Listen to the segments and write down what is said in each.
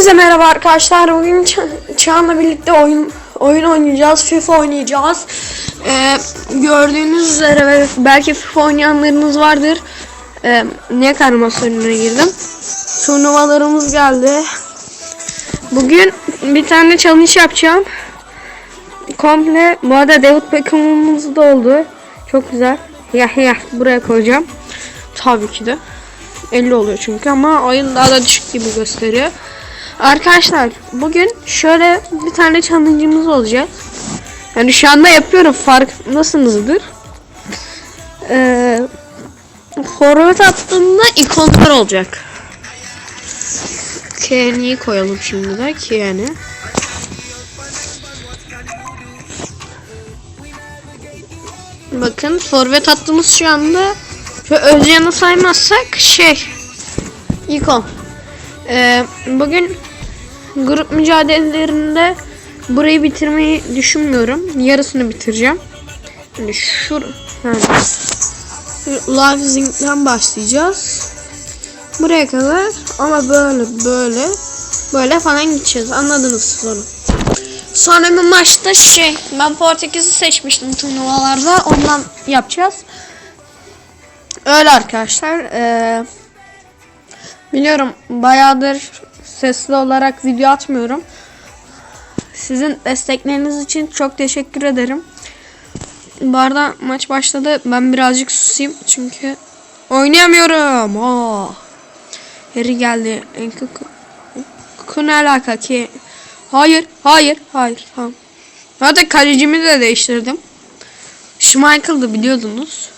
Hepinize merhaba arkadaşlar. Bugün Ça- Çağan'la birlikte oyun oyun oynayacağız. FIFA oynayacağız. Ee, gördüğünüz üzere belki FIFA oynayanlarınız vardır. Ee, niye karmasyonuna girdim? Turnuvalarımız geldi. Bugün bir tane challenge yapacağım. Komple bu arada David Beckham'ımız da oldu. Çok güzel. Yah yah buraya koyacağım. Tabii ki de. 50 oluyor çünkü ama oyun daha da düşük gibi gösteriyor. Arkadaşlar bugün şöyle bir tane challenge'ımız olacak. Yani şu anda yapıyorum farkındasınızdır. Ee, forvet attığımda ikonlar olacak. Kenny'yi koyalım şimdi de Kenny. Bakın forvet attığımız şu anda şu Özcan'ı saymazsak şey ikon. Ee, bugün grup mücadelelerinde burayı bitirmeyi düşünmüyorum. Yarısını bitireceğim. Hani şur yani Live Zinc'den başlayacağız. Buraya kadar ama böyle böyle böyle falan gideceğiz. Anladınız siz onu. Sonra bir maçta şey ben Portekiz'i seçmiştim turnuvalarda ondan yapacağız. Öyle arkadaşlar. Ee, biliyorum bayağıdır sesli olarak video atmıyorum. Sizin destekleriniz için çok teşekkür ederim. Bu arada maç başladı. Ben birazcık susayım çünkü oynayamıyorum. Oh. Harry geldi. Enkuku ne alaka ki? Hayır, hayır, hayır. Tamam. Zaten kalecimi de değiştirdim. Schmeichel'dı biliyordunuz.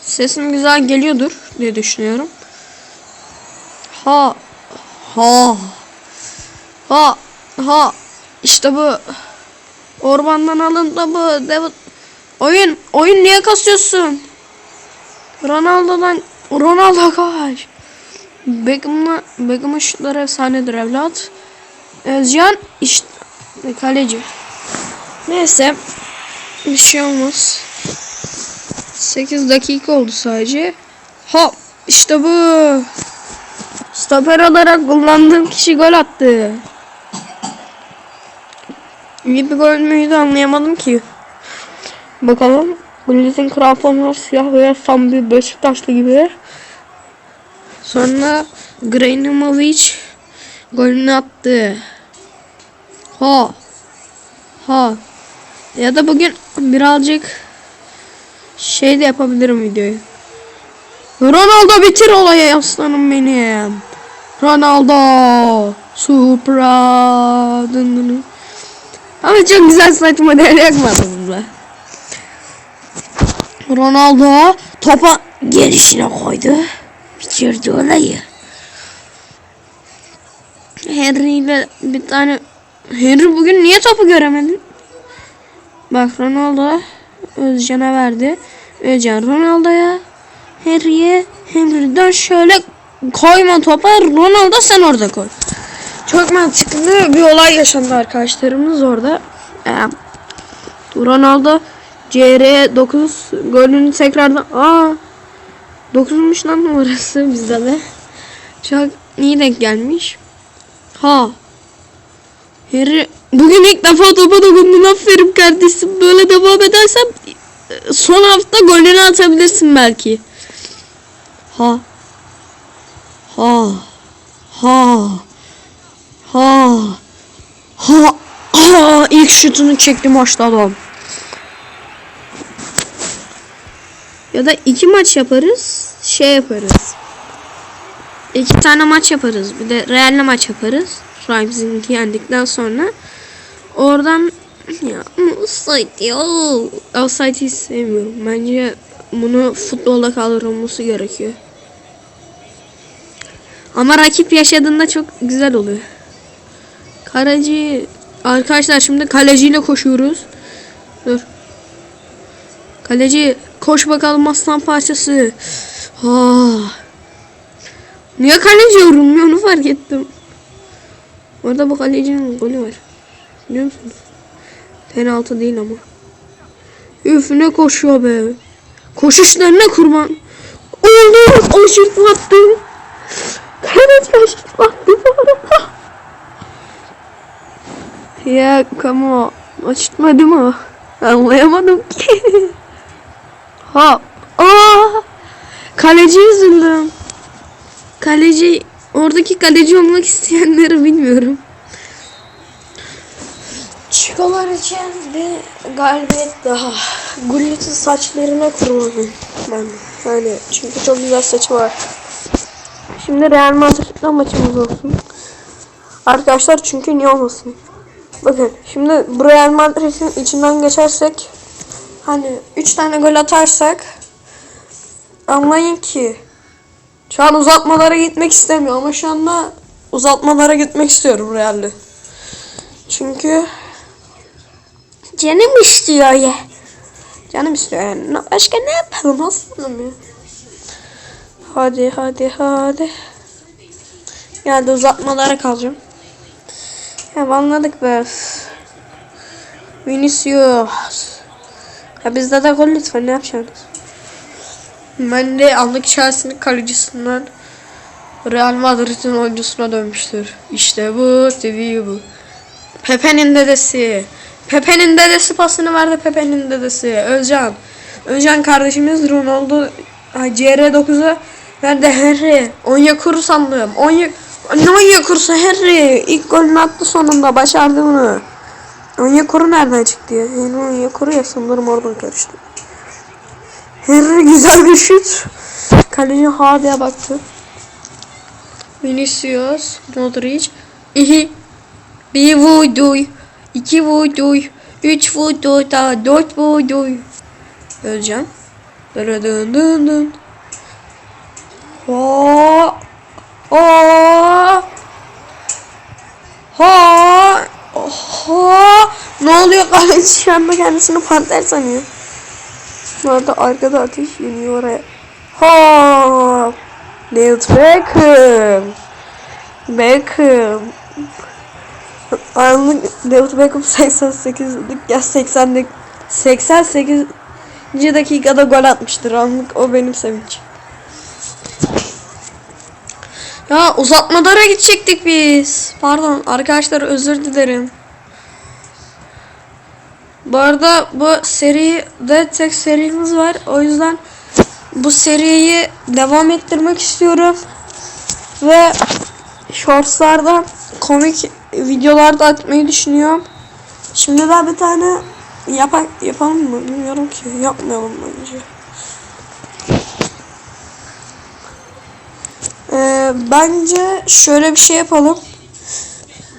Sesim güzel geliyordur diye düşünüyorum. Ha. Ha. Ha. Ha. İşte bu. Ormandan alındı bu. David. Oyun. Oyun niye kasıyorsun? Ronaldo'dan. Ronaldo kaç. Beckham'la Beckham'ın şutları efsanedir evlat. Özcan işte kaleci. Neyse. Bir şey olmaz. 8 dakika oldu sadece. Hop işte bu. Stoper olarak kullandığım kişi gol attı. İyi bir gol müydü anlayamadım ki. Bakalım. Milletin krafonlar siyah veya tam bir Beşiktaşlı gibi. Sonra Grajnovic golünü attı. Ha. Ha. Ya da bugün birazcık şey de yapabilirim videoyu. Ronaldo bitir olayı aslanım benim. Ronaldo. Supra. Ama çok güzel saç modeli yapmadım da. Ronaldo topa gelişine koydu. Bitirdi olayı. Henry ile bir tane Henry bugün niye topu göremedin? Bak Ronaldo Özcan'a verdi. Özcan Ronaldo'ya Henry'e Henry'den şöyle koyma topa Ronaldo sen orada koy. Çok mantıklı bir olay yaşandı arkadaşlarımız orada. Ee, Ronaldo CR 9 golünü tekrardan aa 9'muş lan numarası bizde de. Çok iyi denk gelmiş. Ha. Harry bugün ilk defa topa dokundun aferin kardeşim. Böyle devam edersem son hafta golünü atabilirsin belki. Ha. Ha. Ha. Ha. Ha. Ha. İlk şutunu çekti maçta adam. Ya da iki maç yaparız. Şey yaparız. İki tane maç yaparız. Bir de Real'le maç yaparız. Leipzig'i yendikten sonra. Oradan ya offside ya. Offside'i hiç sevmiyorum. Bence bunu futbolda kaldırılması gerekiyor. Ama rakip yaşadığında çok güzel oluyor. Kaleci arkadaşlar şimdi kaleciyle koşuyoruz. Dur. Kaleci koş bakalım aslan parçası. Ha. Niye kaleci yorulmuyor onu fark ettim. Orada bu kalecinin golü var. Biliyor musunuz? Penaltı değil ama. Üf ne koşuyor be. Koşuşlarına kurban. Oğlum etmiş. Bak duvara. ya kamu açmadı mı? Anlayamadım ki. Hop. Aa! Kaleci üzüldüm. Kaleci oradaki kaleci olmak isteyenleri bilmiyorum. Çikolar için bir galibiyet daha. Gullet'in saçlarına kurmalıyım ben. Yani çünkü çok güzel saçı var. Şimdi Real Madrid'le maçımız olsun. Arkadaşlar çünkü niye olmasın? Bakın şimdi bu Real Madrid'in içinden geçersek hani 3 tane gol atarsak anlayın ki şu an uzatmalara gitmek istemiyor ama şu anda uzatmalara gitmek istiyorum Real'de. Çünkü canım istiyor ya. Canım istiyor yani. Başka ne yapalım aslanım ya. Hadi hadi hadi. Geldi uzatmalara kalacağım. Ya anladık be. Vinicius. Ya bizde de gol lütfen ne yapacaksınız? Ben de anlık Chelsea'nin kalecisinden Real Madrid'in oyuncusuna dönmüştür. İşte bu, TV bu. Pepe'nin dedesi. Pepe'nin dedesi pasını verdi Pepe'nin dedesi. Özcan. Özcan kardeşimiz Ronaldo CR9'a ben de Harry. Onyekuru sandım. Onye ne Onyekuru'su Harry. İlk golünü attı sonunda. Başardı bunu. Onyekuru nereden çıktı ya? Yani Onyekuru ya sanırım oradan karıştı. Harry güzel bir şut. Kaleci Hardy'e baktı. Vinicius, Modric. İhi. Bir vurduy. İki vurduy. Üç vurduy. Daha dört vurduy. Öleceğim. Dırı dın dın dın. Ha. Ha. Ha. Ha. Ne oluyor kaleci şu anda kendisini panter sanıyor. Bu arada arkada ateş yanıyor oraya. Ha. Niels Beckham. Beckham. Anlık David Beckham 88'lik ya 80'lik 88 dakikada gol atmıştır anlık o benim sevinç. Ya uzatmalara gidecektik biz. Pardon arkadaşlar özür dilerim. Bu arada bu seride tek serimiz var. O yüzden bu seriyi devam ettirmek istiyorum. Ve shortslarda komik videolar da atmayı düşünüyorum. Şimdi daha bir tane yapak yapalım mı? Bilmiyorum ki. Yapmayalım bence. Ee, bence şöyle bir şey yapalım.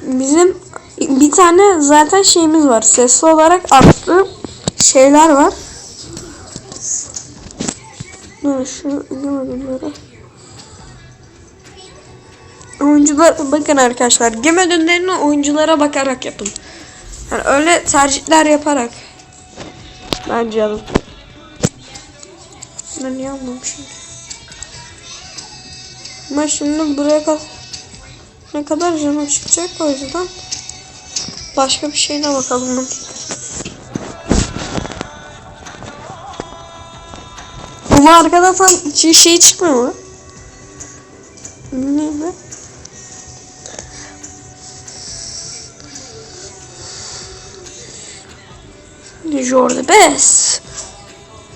Bizim bir tane zaten şeyimiz var. Sesli olarak attığım şeyler var. Dur şu bunları. Oyuncular bakın arkadaşlar. Gem ödüllerini oyunculara bakarak yapın. Yani öyle tercihler yaparak. Bence alın. Ben niye almamışım? Ama şimdi buraya kadar ne kadar canım çıkacak o yüzden başka bir şeyine bakalım. Ama arkada tam şey, çıkmıyor mu? Ne mi? Jordi Bes.